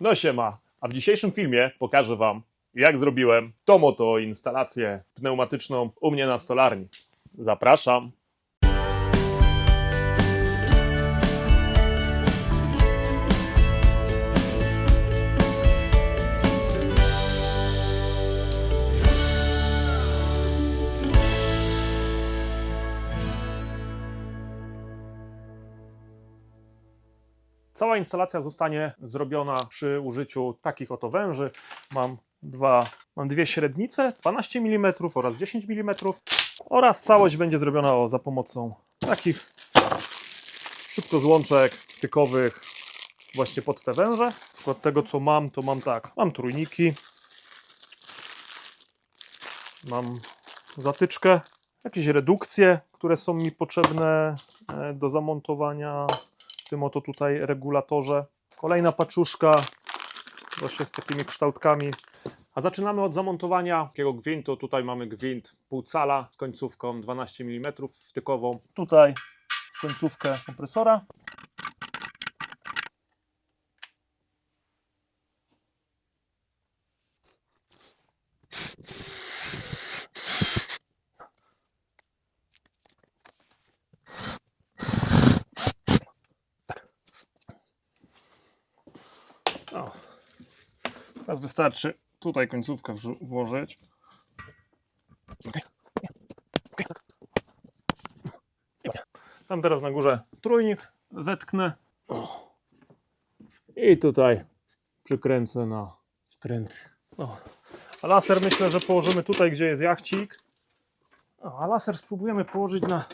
No siema, a w dzisiejszym filmie pokażę Wam, jak zrobiłem tą oto instalację pneumatyczną u mnie na stolarni. Zapraszam. Cała instalacja zostanie zrobiona przy użyciu takich oto węży. Mam, dwa, mam dwie średnice, 12 mm oraz 10 mm oraz całość będzie zrobiona za pomocą takich szybkozłączek stykowych właśnie pod te węże. Od tego co mam, to mam tak, mam trójniki, mam zatyczkę, jakieś redukcje, które są mi potrzebne e, do zamontowania tym oto tutaj regulatorze. Kolejna paczuszka właśnie z takimi kształtkami. A zaczynamy od zamontowania takiego gwintu. Tutaj mamy gwint pół cala z końcówką 12 mm wtykową. Tutaj końcówkę kompresora. Teraz wystarczy tutaj końcówkę włożyć. Tam teraz na górze trójnik wetknę. I tutaj przykręcę na wkręt. O. A laser myślę, że położymy tutaj, gdzie jest jachcik. A laser spróbujemy położyć na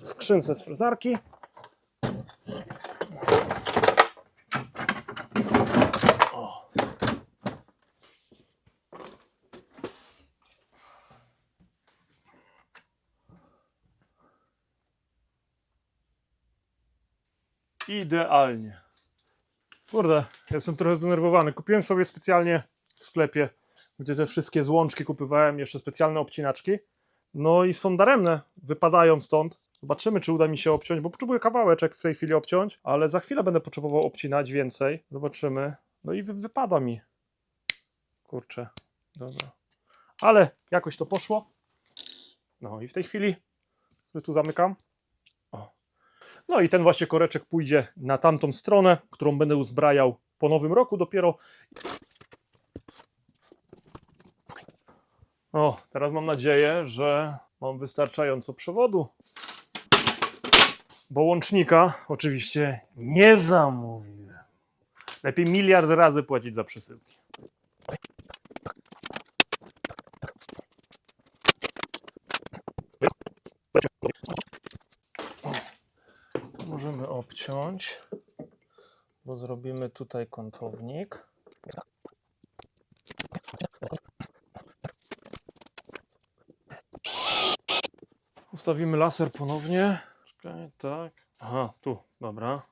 skrzynce z frezarki. Idealnie. Kurde, jestem trochę zdenerwowany. Kupiłem sobie specjalnie w sklepie, gdzie te wszystkie złączki kupowałem, jeszcze specjalne obcinaczki. No i są daremne, wypadają stąd. Zobaczymy, czy uda mi się obciąć, bo potrzebuję kawałeczek w tej chwili obciąć, ale za chwilę będę potrzebował obcinać więcej. Zobaczymy. No i wy, wypada mi. Kurczę, dobra. Ale jakoś to poszło. No i w tej chwili, tu zamykam. No i ten właśnie koreczek pójdzie na tamtą stronę, którą będę uzbrajał po nowym roku dopiero. O, teraz mam nadzieję, że mam wystarczająco przewodu. Bo łącznika oczywiście nie zamówiłem. Lepiej miliard razy płacić za przesyłki. To możemy obciąć, bo zrobimy tutaj kątownik. Ustawimy laser ponownie. Czekaj, tak. Aha, tu, dobra.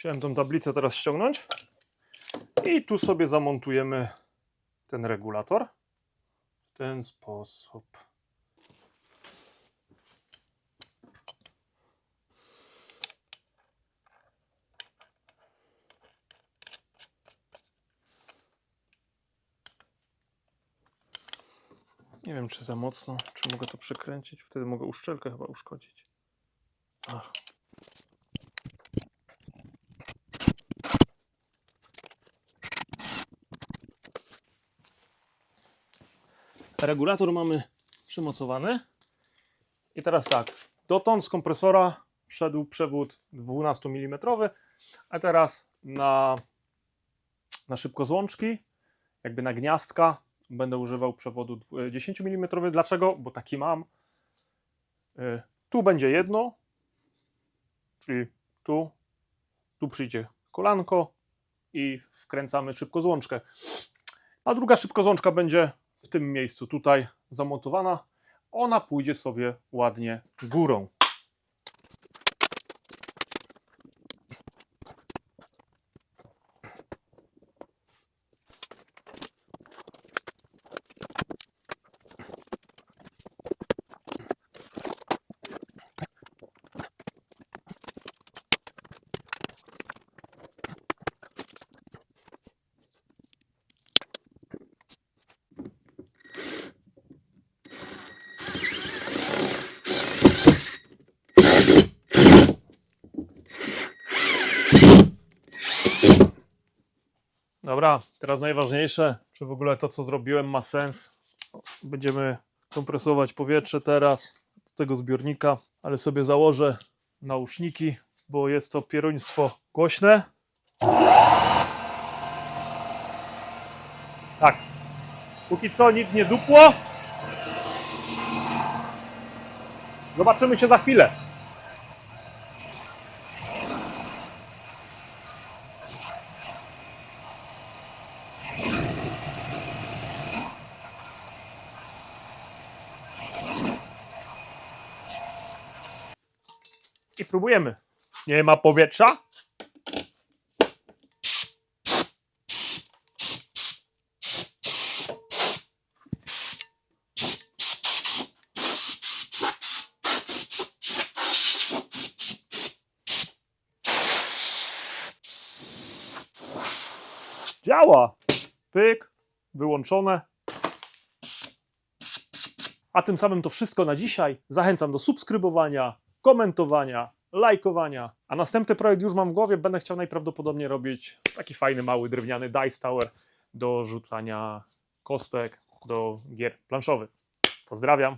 Chciałem tą tablicę teraz ściągnąć. I tu sobie zamontujemy ten regulator. W ten sposób. Nie wiem, czy za mocno, czy mogę to przekręcić. Wtedy mogę uszczelkę chyba uszkodzić. Ach. Regulator mamy przymocowany. I teraz tak, dotąd z kompresora szedł przewód 12 mm, a teraz na, na szybkozłączki, jakby na gniazdka, będę używał przewodu dwu- 10 mm. Dlaczego? Bo taki mam. Y, Tu będzie jedno, czyli tu, tu przyjdzie kolanko i wkręcamy szybkozłączkę. A druga szybkozłączka będzie w tym miejscu tutaj zamontowana. Ona pójdzie sobie ładnie górą. Dobra, teraz najważniejsze, czy w ogóle to, co zrobiłem, ma sens. Będziemy kompresować powietrze teraz z tego zbiornika, ale sobie założę nauszniki, bo jest to pieruństwo głośne. Tak. Póki co nic nie dupło. Zobaczymy się za chwilę. Próbujemy. Nie ma powietrza? Działa. Pyk, wyłączone. A tym samym to wszystko na dzisiaj. Zachęcam do subskrybowania, komentowania, lajkowania. A następny projekt już mam w głowie. Będę chciał najprawdopodobniej robić taki fajny, mały, drewniany dice tower do rzucania kostek do gier planszowych. Pozdrawiam.